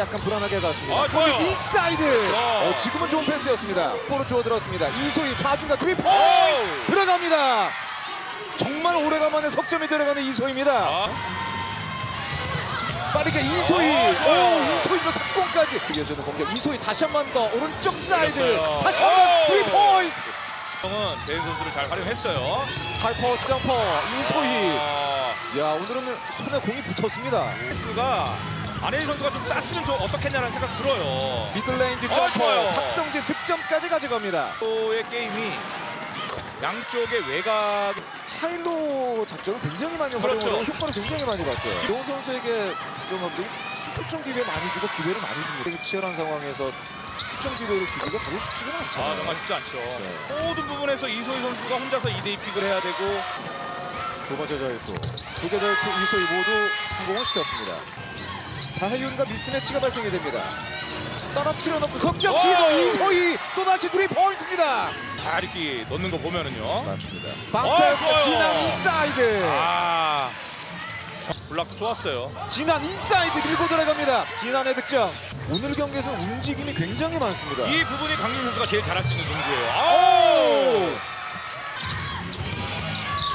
약간 불안하게 갔습니다. 아, 좋아요. 인사이드. 어. 어, 지금은 좋은 패스였습니다. 볼을 주워 들었습니다. 이소희 좌중간 트리포 오. 들어갑니다. 정말 오래간만에 석점이 들어가는 이소희입니다. 아, 빠르게 이소희. 어, 좋아요. 오, 이소희도 석공까지. 이어지는 공격. 이소희 다시 한 번 더 오른쪽 사이드. 다시 한 번 오. 트리 포인트. 형은 대인 선수를 잘 활용했어요. 하이퍼 점퍼 이소희. 아, 야 오늘은 손에 공이 붙었습니다. 선수가 안혜진 선수가 좀 쌌으면 좀 어떻겠냐는 생각 들어요. 미들레인지 어, 점퍼. 좋아요. 박성진 득점까지 가져갑니다. 또의 게임이 양쪽의 외곽 하일로 작전을 굉장히 많이 그렇죠. 활용하고 효과를 굉장히 많이 봤어요. 이동 선수에게 좀 출정 기회 많이 주고 기회를 많이 줍니다. 되게 치열한 상황에서 출정 기회를 주기가 별로 쉽지가 아 않잖아요. 정말 쉽지 않죠. 네. 모든 부분에서 이소희 선수가 혼자서 2대2 픽을 해야 되고 두 번째 저일투. 두개 저일투 이소희 모두 성공을 시켰습니다. 다혜윤과 미스매치가 발생이 됩니다. 떨어뜨려 놓고! 시도 이소희 또다시 드리 포인트입니다. 다 이렇게 넣는 거 보면은요. 맞습니다. 어, 방패스 좋아요. 진한 인사이드. 아 블락 좋았어요. 진한 인사이드 밀고 들어갑니다. 진한의 득점. 오늘 경기에서 움직임이 굉장히 많습니다. 이 부분이 강민 선수가 제일 잘할 수 있는 농구예요. 아! 오!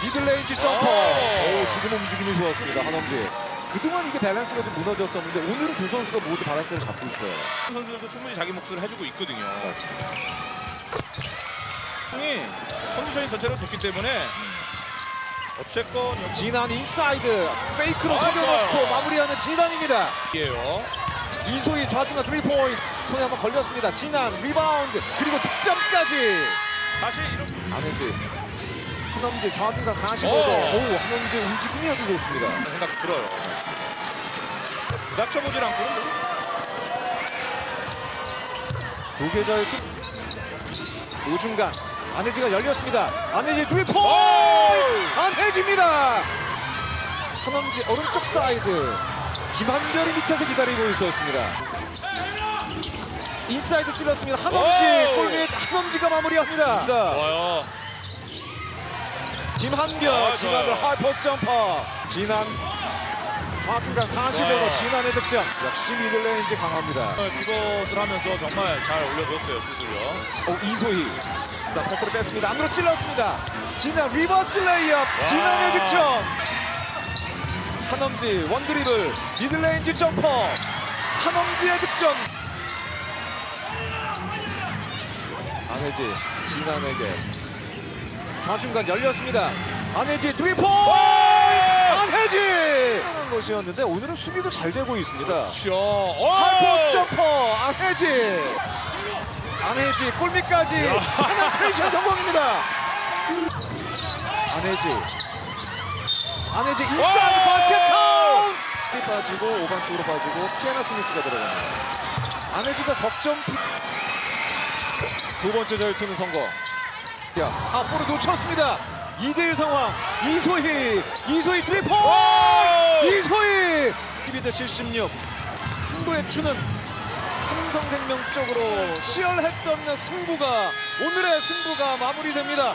미들레인지 점퍼. 오! 오, 지금 움직임이 좋았습니다. 한엄지. 그동안 이게 밸런스가 좀 무너졌었는데 오늘은 두 선수가 모두 밸런스를 잡고 있어요. 선수들도 충분히 자기 몫을 해주고 있거든요. 형이 컨디션이 전체로 좋기 때문에 어쨌건 진한 인사이드 페이크로 아, 속여놓고 좋아요. 마무리하는 진한입니다. 여기에요. 이소희 좌중간 3포인트 손에 한번 걸렸습니다. 진한 리바운드 그리고 득점까지. 사실 이런 안현지 한엄지 좌중간 45도 어. 오 한엄지 움직임이 아주 좋습니다. 생각 들어요. 부닥쳐보질 않고는 뭐 두개절 우중간 안혜지가 열렸습니다. 안혜지 드리포 오! 안혜지입니다. 한엄지 오른쪽 사이드 김한별이 밑에서 기다리고 있었습니다. 인사이드 찔렀습니다. 한엄지 오! 골밑 한엄지가 마무리합니다. 좋아요. 김한별 아, 진한을 좋아요. 하이퍼 점퍼 진한 좌중간 45도 좋아요. 진한의 득점 역시 미들레인지 강합니다. 피벗을 하면서 정말 잘 올려줬어요, 슛을요. 오, 이소희 자, 패스를 뺐습니다. 안으로 찔렀습니다. 진한 리버스 레이업 진한의 득점 한엄지 원드리블 미들레인지 점퍼 한엄지의 득점 안혜지 진한에게 좌중간 열렸습니다. 안혜지 드리포 안혜지! 하는 것이었는데 오늘은 수비도 잘 되고 있습니다. 그렇죠. 하이퍼 점퍼 안혜지! 안혜지 골밑까지! 페네트레이션 성공입니다. 안혜지. 안혜지 인사이드 오! 바스켓 카운트! 빠지고 오반 쪽으로 빠지고 키아나 스미스가 들어갑니다. 안혜지가 석점 피- 두 번째 절투는 성공 야 앞으로 놓쳤습니다 2대1 상황 이소희 이소희 트리포 오! 이소희 12대 76 승부의 추는 삼성생명 쪽으로 치열했던 승부가 오늘의 승부가 마무리됩니다.